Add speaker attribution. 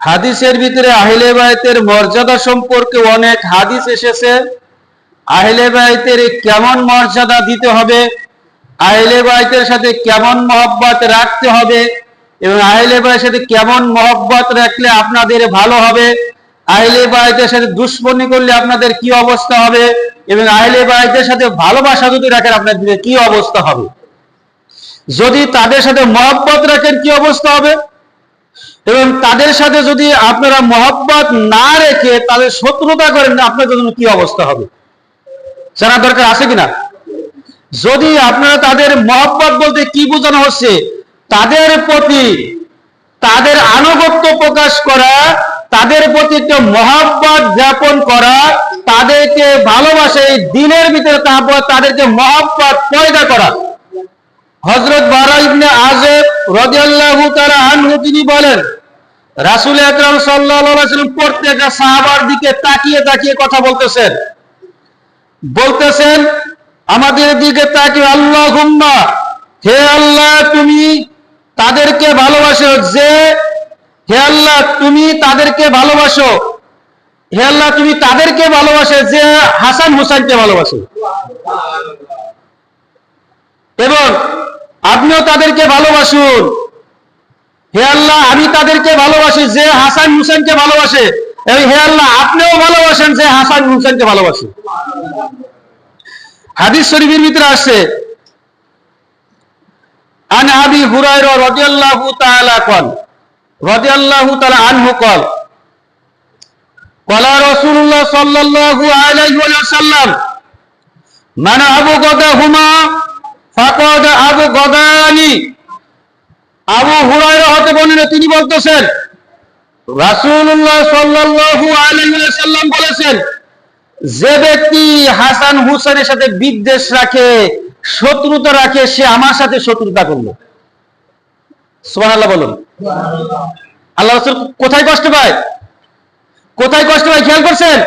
Speaker 1: হাদিসের ভিতরে আহলে বায়তের মর্যাদা সম্পর্কে অনেক হাদিস এসেছে। আহলে বায়তের কেমন মর্যাদা দিতে হবে, আহলে বায়তের সাথে কেমন মহব্বত রাখতে হবে এবং আহলে বায়ের সাথে কেমন মহব্বত রাখলে আপনাদের ভালো হবে, আহলে বায়তের সাথে দুশ্মনী করলে আপনাদের কি অবস্থা হবে এবং আহলে বায়তের সাথে ভালোবাসা যদি রাখেন আপনাদের কি অবস্থা হবে। যদি তাদের সাথে মহব্বত রাখেন কি অবস্থা হবে? এবং তাদের সাথে যদি আপনারা মহব্বত না রেখে তাদের শত্রুতা করেন, আপনাদের জন্য কি অবস্থা হবে? জানা দরকার আছে কিনা? যদি আপনারা তাদের মহব্বত বলতে কি বোঝানো হচ্ছে? তাদের প্রতি তাদের আনুগত্য প্রকাশ করা, তাদের প্রতি একটা মহব্বত জ্ঞাপন করা, তাদেরকে ভালোবাসে দিনের ভিতরে তাদেরকে মহব্বত পয়দা করা হজরত বারা ইবনে আজেব রাদিয়াল্লাহু তাআলা আনহু তিনি বলেন, রাসুল আকরাম ওয়াসাল্লাম প্রত্যেকটা সাহাবার দিকে তাকিয়ে তাকিয়ে কথা বলতেছেন। বলতেছেন, আমাদের দিকে তাকিয়ে আল্লাহুম্মা, হে আল্লাহ তুমি তাদেরকে ভালোবাসো যে, হে আল্লাহ তুমি তাদেরকে ভালোবাসো, হে আল্লাহ তুমি তাদেরকে ভালোবাসো যে হাসান হুসাইনকে ভালোবাসে। তাদেরকে ভালোবাসুন হে আল্লাহ আমি তাদেরকে ভালোবাসি যে হাসান হুসেনকে ভালোবাসে এবং হে আল্লাহ আপনিও ভালোবাসেন যে হাসান হুসেনকে ভালোবাসে হাদিস শরীফের ভিতরে আসছে আন আবি হুরায়রা রাদিয়াল্লাহু তাআলা قال রাদিয়াল্লাহু তাআলা আনহু قال قال رسول الله صلى الله عليه وسلم من أبغضهما আবু হতে তিনি বলতেছেন বলেছেন, যে ব্যক্তি হাসান হুসেনের সাথে বিদ্বেষ রাখে, শত্রুতা রাখে, সে আমার সাথে শত্রুতা করল। বলুন। আল্লাহ কোথায় কষ্ট পায়? কোথায় কষ্ট পায়? খেয়াল করছেন?